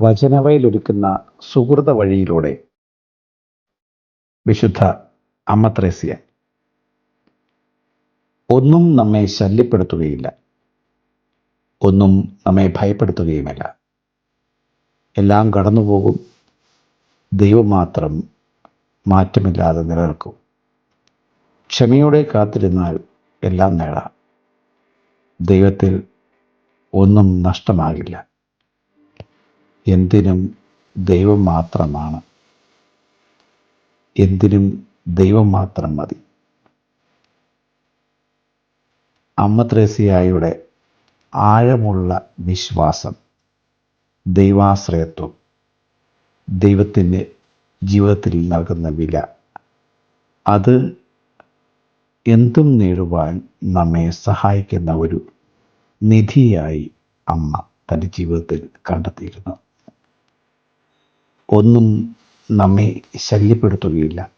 വചനവയിലൊരുക്കുന്ന സുഹൃത വഴിയിലൂടെ വിശുദ്ധ അമ്മ ത്രേസ്യ ഒന്നും നമ്മെ ശല്യപ്പെടുത്തുകയില്ല. ഒന്നും നമ്മെ ഭയപ്പെടുത്തുകയുമല്ല. എല്ലാം കടന്നുപോകും. ദൈവം മാത്രം മാറ്റമില്ലാതെ നിലനിൽക്കും. ക്ഷമയോടെ കാത്തിരുന്നാൽ എല്ലാം നേടാം. ദൈവത്തിൽ ഒന്നും നഷ്ടമാകില്ല. എന്തിനും ദൈവം മാത്രമാണ്. എന്തിനും ദൈവം മാത്രം മതി. അമ്മ ത്രേസിയായുടെ ആഴമുള്ള വിശ്വാസം ദൈവാശ്രയത്വം ദൈവത്തിന്റെ ജീവിതത്തിൽ നൽകുന്ന വില അത് എന്തും നേടുവാൻ നമ്മെ സഹായിക്കുന്ന ഒരു നിധിയായി അമ്മ തന്റെ ജീവിതത്തിൽ കണ്ടെത്തിയിരുന്നു. ഒന്നും നമ്മെ ശല്യപ്പെടുത്തുകയില്ല.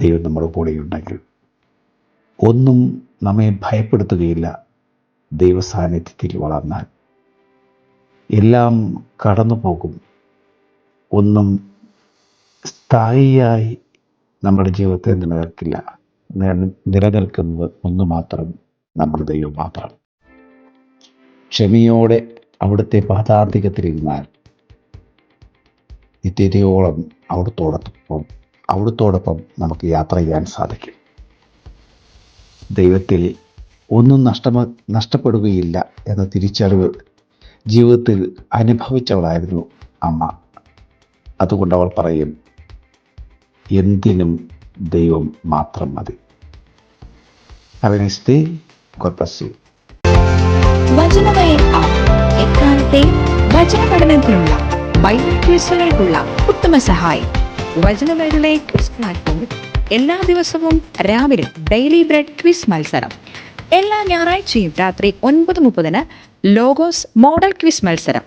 ദൈവം നമ്മുടെ കൂടെയുണ്ടെങ്കിൽ. ഒന്നും നമ്മെ ഭയപ്പെടുത്തുകയില്ല. ദൈവ സാന്നിധ്യത്തിൽ വളർന്നാൽ. എല്ലാം കടന്നു പോകും ഒന്നും സ്ഥായിയായി നമ്മുടെ ജീവിതത്തെ നിലനിൽക്കില്ല. നില- നിലനിൽക്കുന്നത് ഒന്ന് മാത്രം നമ്മുടെ ദൈവം മാത്രം. ക്ഷമയോടെ അവിടുത്തെ പാതാർത്ഥികത്തിലിരുന്നാൽ നിത്യതയോളം അവിടുത്തോടൊപ്പം അവിടുത്തോടൊപ്പം നമുക്ക് യാത്ര ചെയ്യാൻ സാധിക്കും. ദൈവത്തിൽ ഒന്നും നഷ്ടമ നഷ്ടപ്പെടുകയില്ല എന്ന തിരിച്ചറിവ് ജീവിതത്തിൽ അനുഭവിച്ചവളായിരുന്നു അമ്മ. അതുകൊണ്ട് അവൾ പറയും എന്തിനും ദൈവം മാത്രം മതി. അവനെ god bless you Vachanavayal app എക്കാലത്തെ വചന പഠനത്തിനുള്ള ബൈബിൾ ക്വിസുകൾക്കുള്ള ഉത്തമ സഹായം. വചനവയലിലെ ക്വിസ് പ്ലാറ്റ്ഫോം എല്ലാ ദിവസവും രാവിലെ ഡെയിലി ബ്രെഡ് ക്വിസ് മത്സരം. എല്ലാ ഞായറാഴ്ചയും രാത്രി ഒൻപത് മുപ്പതിന് ലോഗോസ് മോഡൽ ക്വിസ് മത്സരം.